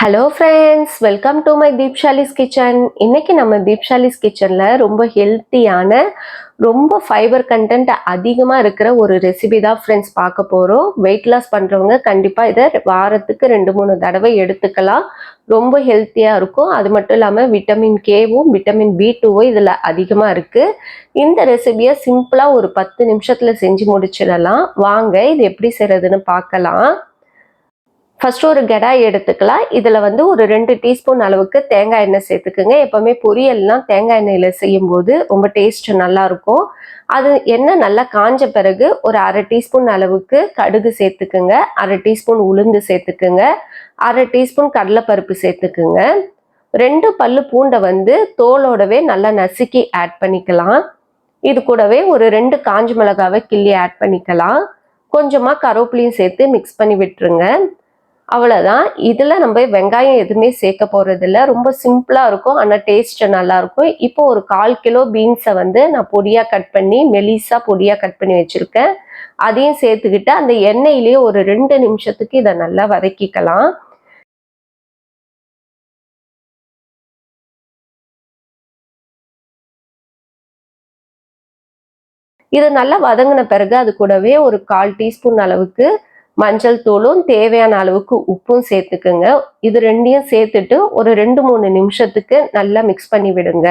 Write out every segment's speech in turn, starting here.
Hello friends welcome to my Deepshali's kitchen இன்னைக்கு நம்ம தீப்ஷாலிஸ் கிச்சனில் ரொம்ப ஹெல்த்தியான ரொம்ப ஃபைபர் கண்டென்ட் அதிகமாக இருக்கிற ஒரு ரெசிபி தான் ஃப்ரெண்ட்ஸ் பார்க்க போகிறோம் வெயிட் லாஸ் பண்ணுறவங்க கண்டிப்பாக இதை வாரத்துக்கு ரெண்டு மூணு தடவை எடுத்துக்கலாம். ரொம்ப ஹெல்த்தியாக இருக்கும். அது மட்டும் இல்லாமல் விட்டமின் கேவும் விட்டமின் பி டூவும் இதில் அதிகமாக இருக்குது இந்த ரெசிபியை சிம்பிளாக ஒரு பத்து நிமிஷத்தில் செஞ்சு முடிச்சிடலாம். வாங்க இது எப்படி செய்கிறதுன்னு பார்க்கலாம். ஃபர்ஸ்ட் ஒரு கடாய் எடுத்துக்கலாம். இதில் வந்து ஒரு ரெண்டு டீஸ்பூன் அளவுக்கு தேங்காய் எண்ணெய் சேர்த்துக்குங்க. எப்போவுமே பொரியல்லாம் தேங்காய் எண்ணெயில் செய்யும்போது ரொம்ப டேஸ்ட் நல்லாயிருக்கும். அது எண்ணெய் நல்லா காஞ்ச பிறகு ஒரு அரை டீஸ்பூன் அளவுக்கு கடுகு சேர்த்துக்குங்க. அரை டீஸ்பூன் உளுந்து சேர்த்துக்குங்க. அரை டீஸ்பூன் கடலைப்பருப்பு சேர்த்துக்குங்க. ரெண்டு பல்லு பூண்டை வந்து தோலோடவே நல்லா நசுக்கி ஆட் பண்ணிக்கலாம். இது கூடவே ஒரு ரெண்டு காஞ்ச மிளகாவை கிள்ளி ஆட் பண்ணிக்கலாம். கொஞ்சமாக கருவேப்பிலையும் சேர்த்து மிக்ஸ் பண்ணி விட்டுருங்க. அவ்வளோதான் இதில் நம்ம வெங்காயம் எதுவுமே சேர்க்க போகிறதில்ல ரொம்ப சிம்பிளாக இருக்கும். ஆனால் டேஸ்ட் நல்லாயிருக்கும். இப்போ ஒரு கால் கிலோ பீன்ஸை வந்து நான் பொடியாக கட் பண்ணி மெலிஸாக பொடியாக கட் பண்ணி வச்சுருக்கேன். அதையும் சேர்த்துக்கிட்டு அந்த எண்ணெயிலேயே ஒரு ரெண்டு நிமிஷத்துக்கு இதை நல்லா வதக்கிக்கலாம். இதை நல்லா வதங்கின பிறகு அது கூடவே ஒரு கால் டீஸ்பூன் அளவுக்கு மஞ்சள் தூளும் தேவையான அளவுக்கு உப்பும் சேர்த்துக்குங்க. இது ரெண்டையும் சேர்த்துட்டு ஒரு ரெண்டு மூணு நிமிஷத்துக்கு நல்லா மிக்ஸ் பண்ணி விடுங்க.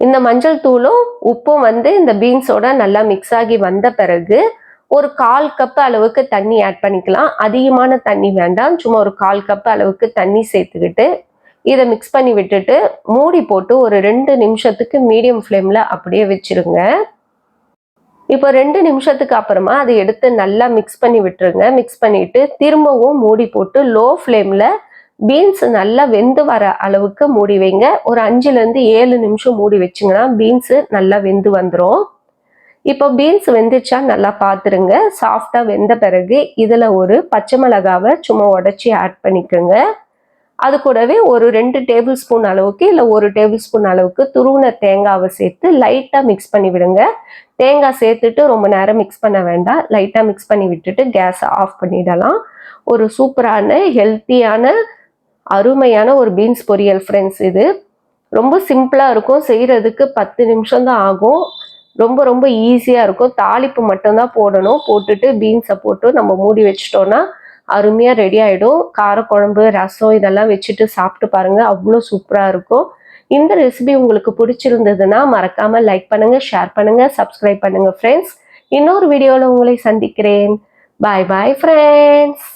இந்த மஞ்சள் தூளும் உப்பும் வந்து இந்த பீன்ஸோட நல்லா மிக்ஸ் ஆகி வந்த பிறகு ஒரு கால் கப் அளவுக்கு தண்ணி ஆட் பண்ணிக்கலாம். அதிகமான தண்ணி வேண்டாம். சும்மா ஒரு கால் கப் அளவுக்கு தண்ணி சேர்த்துக்கிட்டு இதை மிக்ஸ் பண்ணி விட்டுட்டு மூடி போட்டு ஒரு ரெண்டு நிமிஷத்துக்கு மீடியம் ஃப்ளேமில் அப்படியே வச்சுருங்க. இப்போ ரெண்டு நிமிஷத்துக்கு அப்புறமா அதை எடுத்து நல்லா மிக்ஸ் பண்ணி விட்டுருங்க. மிக்ஸ் பண்ணிட்டு திரும்பவும் மூடி போட்டு லோ ஃப்ளேமில் பீன்ஸ் நல்லா வெந்து வர அளவுக்கு மூடி வைங்க. ஒரு அஞ்சுலேருந்து ஏழு நிமிஷம் மூடி வச்சிங்கன்னா பீன்ஸு நல்லா வெந்து வந்துடும் இப்போ பீன்ஸ் வெந்துச்சா நல்லா பார்த்துருங்க சாஃப்டாக வெந்த பிறகு இதில் ஒரு பச்சை மிளகாவை சும்மா உடச்சி ஆட் பண்ணிக்கோங்க. அது கூடவே ஒரு ரெண்டு டேபிள் ஸ்பூன் அளவுக்கு இல்லை ஒரு டேபிள் ஸ்பூன் அளவுக்கு துருவின தேங்காவை சேர்த்து லைட்டாக மிக்ஸ் பண்ணி விடுங்க. தேங்காய் சேர்த்துட்டு ரொம்ப நேரம் மிக்ஸ் பண்ண வேண்டாம். லைட்டாக மிக்ஸ் பண்ணி விட்டுட்டு கேஸை ஆஃப் பண்ணிடலாம். ஒரு சூப்பரான ஹெல்த்தியான அருமையான ஒரு பீன்ஸ் பொரியல் ஃப்ரெண்ட்ஸ் இது. ரொம்ப சிம்பிளாக இருக்கும். செய்கிறதுக்கு பத்து நிமிஷம் தான் ஆகும். ரொம்ப ரொம்ப ஈஸியாக இருக்கும். தாளிப்பு மட்டும்தான் போடணும். போட்டுட்டு பீன்ஸை போட்டு நம்ம மூடி வச்சிட்டோன்னா அருமையாக ரெடி ஆகிடும் காரக்குழம்பு ரசம் இதெல்லாம் வச்சுட்டு சாப்பிட்டு பாருங்கள் அவ்வளோ சூப்பராக இருக்கும். இந்த ரெசிபி உங்களுக்கு பிடிச்சிருந்ததுன்னா மறக்காமல் லைக் பண்ணுங்கள் ஷேர் பண்ணுங்கள் சப்ஸ்கிரைப் பண்ணுங்கள் ஃப்ரெண்ட்ஸ் இன்னொரு வீடியோவில் உங்களை சந்திக்கிறேன். பாய் பாய் ஃப்ரெண்ட்ஸ்